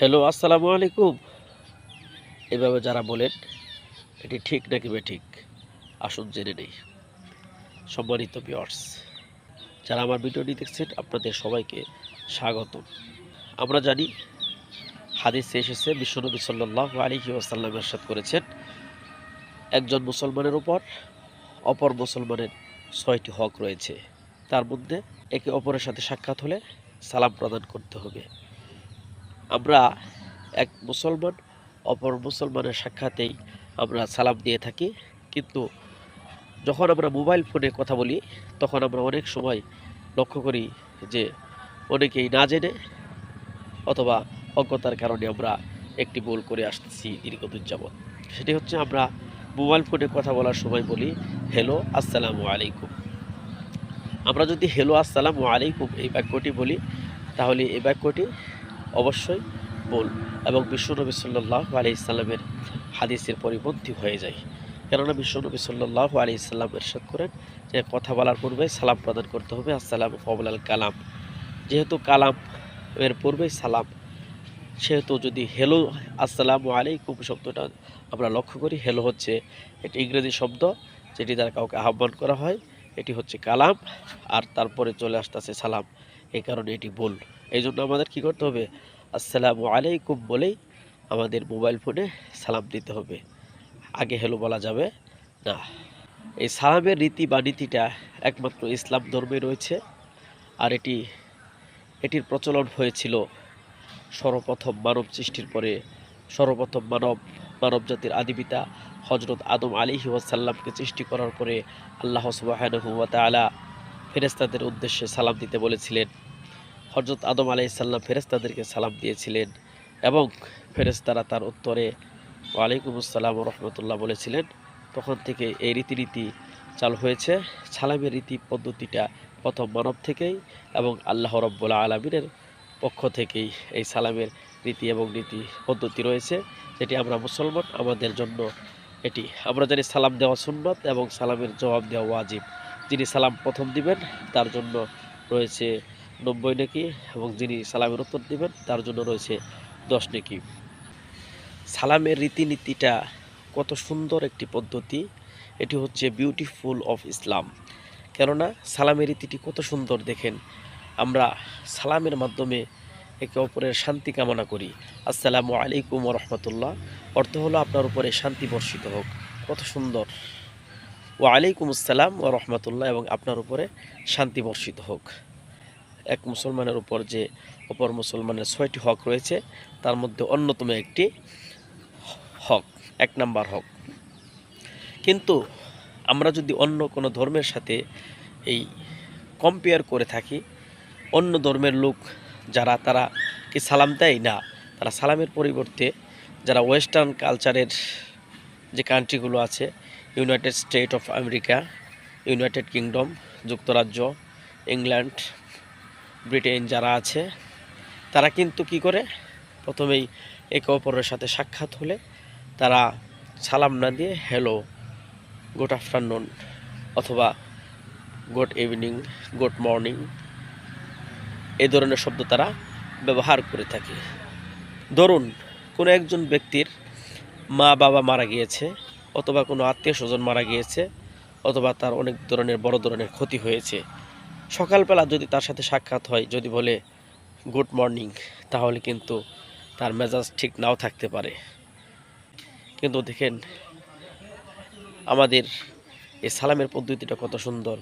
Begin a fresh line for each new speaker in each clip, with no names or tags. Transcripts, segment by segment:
Hello, আসসালামু আলাইকুম। এভাবে যারা বলেন, এটি ঠিক নাকি ঠিক আসুন জেনে নেই। সম্মানিত বিয়ার্স যারা আমার ভিডিওটি দেখছেন, আপনাদের সবাইকে স্বাগত। আমরা জানি, হাদিসে এসেছে, বিশ্বনবী সাল্লাহ আলিহি ওয়াসাল্লাম এরশাদ করেছেন, একজন মুসলমানের ওপর অপর মুসলমানের ছয়টি হক রয়েছে। তার মধ্যে একে অপরের সাথে সাক্ষাৎ হলে সালাম প্রদান করতে হবে। আমরা এক মুসলমান, অপর মুসলমানের সাক্ষাতেই আমরা সালাম দিয়ে থাকি। কিন্তু যখন আমরা মোবাইল ফোনে কথা বলি, তখন আমরা অনেক সময় লক্ষ্য করি যে অনেকেই না জেনে অথবা অজ্ঞতার কারণে আমরা একটি ভুল করে আসতেছি দীর্ঘদিন যাবৎ। সেটি হচ্ছে আমরা মোবাইল ফোনে কথা বলার সময় বলি হ্যালো আসসালামু আলাইকুম। আমরা যদি হ্যালো আসসালামু আলাইকুম এই বাক্যটি বলি, তাহলে এই বাক্যটি অবশ্যই ভুল এবং বিশ্বনবী সাল্লাহ আলি ইসলামের হাদিসের পরিপন্থী হয়ে যায় কেননা বিশ্বনবী সাল্লাহ আলি ইসলাম এরশাদ করেন যে কথা বলার পূর্বে সালাম প্রদান করতে হবে। আসসালাম কবলাল কালাম। যেহেতু কালাম এর পূর্বেই সালাম, সেহেতু যদি হেলো, আসসালামু আলাইকুম শব্দটা আমরা লক্ষ্য করি, হেলো হচ্ছে একটি ইংরেজি শব্দ যেটি দ্বারা কাউকে আহ্বান করা হয়। এটি হচ্ছে কালাম, আর তারপরে চলে আসতেছে সালাম। এই কারণে এটি ভুল এই জন্য আমাদের কী করতে হবে? আসসালামু আলাইকুম বলেই আমাদের মোবাইল ফোনে সালাম দিতে হবে। আগে হেলো বলা যাবে না। এই সালামের রীতি বা নীতিটা একমাত্র ইসলাম ধর্মে রয়েছে আর এটি, এটির প্রচলন হয়েছিল সর্বপ্রথম মানব সৃষ্টির পরে। সর্বপ্রথম মানব মানব জাতির আদিপিতা হজরত আদম আলিহি ওয়াসাল্লামকে সৃষ্টি করার পরে আল্লাহ সুবাহানহু তালা ফেরেস্তাদের উদ্দেশ্যে সালাম দিতে বলেছিলেন। হজরত আদম আলাইসাল্লাম ফেরেস্তাদেরকে সালাম দিয়েছিলেন এবং ফেরেস্তারা তার উত্তরে, ওয়ালাইকুম আসসালাম রহমতুল্লাহ বলেছিলেন। তখন থেকে এই রীতিনীতি চালু হয়েছে। সালামের রীতি পদ্ধতিটা প্রথম মানব থেকেই এবং আল্লাহ রব্বুল্লা আলমিনের পক্ষ থেকেই এই সালামের রীতি এবং নীতি পদ্ধতি রয়েছে, যেটি আমরা মুসলমান, আমাদের জন্য এটি। আমরা জানি সালাম দেওয়া সুন্নত এবং সালামের জবাব দেওয়া ওয়াজিব। যিনি সালাম প্রথম দিবেন, তার জন্য রয়েছে নব্বই নেকি এবং যিনি সালামের উত্তর দিবেন, তার জন্য রয়েছে দশ নেকি। সালামের রীতিনীতিটা কত সুন্দর একটি পদ্ধতি, এটি হচ্ছে বিউটিফুল অফ ইসলাম কেননা সালামের রীতিটি কত সুন্দর দেখেন, আমরা সালামের মাধ্যমে একে অপরের শান্তি কামনা করি। আসসালামু আলাইকুম রহমতুল্লাহ। অর্থ হলো আপনার উপরে শান্তি বর্ষিত হোক। কত সুন্দর। ও আলাইকুম আসসালাম ও রহমতুল্লাহ এবং আপনার উপরে শান্তি বর্ষিত হোক। এক মুসলমানের উপর যে অপর মুসলমানের ছয়টি হক রয়েছে, তার মধ্যে অন্যতম একটি হক, এক নাম্বার হক। কিন্তু আমরা যদি অন্য কোনো ধর্মের সাথে এই কম্পেয়ার করে থাকি, অন্য ধর্মের লোক যারা, তারা কি সালাম দেয়? না, তারা সালামের পরিবর্তে যারা ওয়েস্টার্ন কালচারের যে কান্ট্রিগুলো আছে United State of America United Kingdom যুক্তরাজ্য ইংল্যান্ড ব্রিটেন যারা আছে, তারা কিন্তু কি করে? প্রথমেই একে অপরের সাথে সাক্ষাৎ হলে তারা সালাম না দিয়ে হ্যালো গুড আফটারনুন অথবা গুড ইভিনিং গুড মর্নিং এ ধরনের শব্দ তারা ব্যবহার করে থাকে। ধরুন, কোনো একজন ব্যক্তির মা বাবা মারা গিয়েছে, অথবা কোনো আত্মীয় স্বজন মারা গিয়েছে, অথবা তার অনেক ধরনের, বড় ধরনের ক্ষতি হয়েছে। সকালবেলা যদি তার সাথে সাক্ষাৎ হয়, যদি বলে, গুড মর্নিং, তাহলে কিন্তু তার মেজাজ ঠিক নাও থাকতে পারে। কিন্তু দেখেন, আমাদের এই সালামের পদ্ধতিটা কত সুন্দর।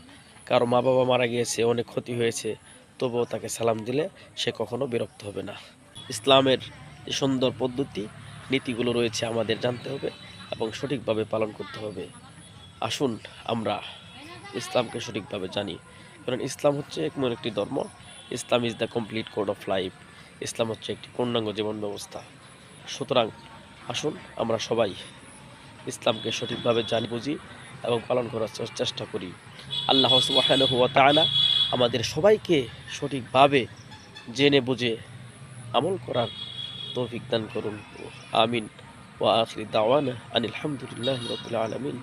কারও মা বাবা মারা গিয়েছে, অনেক ক্ষতি হয়েছে, তবুও তাকে সালাম দিলে সে কখনো বিরক্ত হবে না। ইসলামের যে সুন্দর পদ্ধতি, নীতিগুলো রয়েছে আমাদের জানতে হবে এবং সঠিকভাবে পালন করতে হবে। আসুন আমরা ইসলামকে সঠিকভাবে জানি। কারণ ইসলাম হচ্ছে এমন একটি ধর্ম। Islam is the complete code of life Islam হচ্ছে একটি পূর্ণাঙ্গ জীবন ব্যবস্থা। সুতরাং আসুন আমরা সবাই ইসলামকে সঠিকভাবে জানি, বুঝি এবং পালন করার চেষ্টা করি। আল্লাহ সুবহানাহু ওয়া তাআলা আমাদের সবাইকে সঠিকভাবে জেনে বুঝে আমল করার তৌফিক দান করুন। আমিন। ওয়া আখির দাওয়ান আনিল হামদুলিল্লাহি রাব্বিল আলামিন।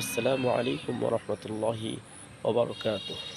আসসালামু আলাইকুম রাহমাতুল্লাহি ওয়া বারাকাতুহু।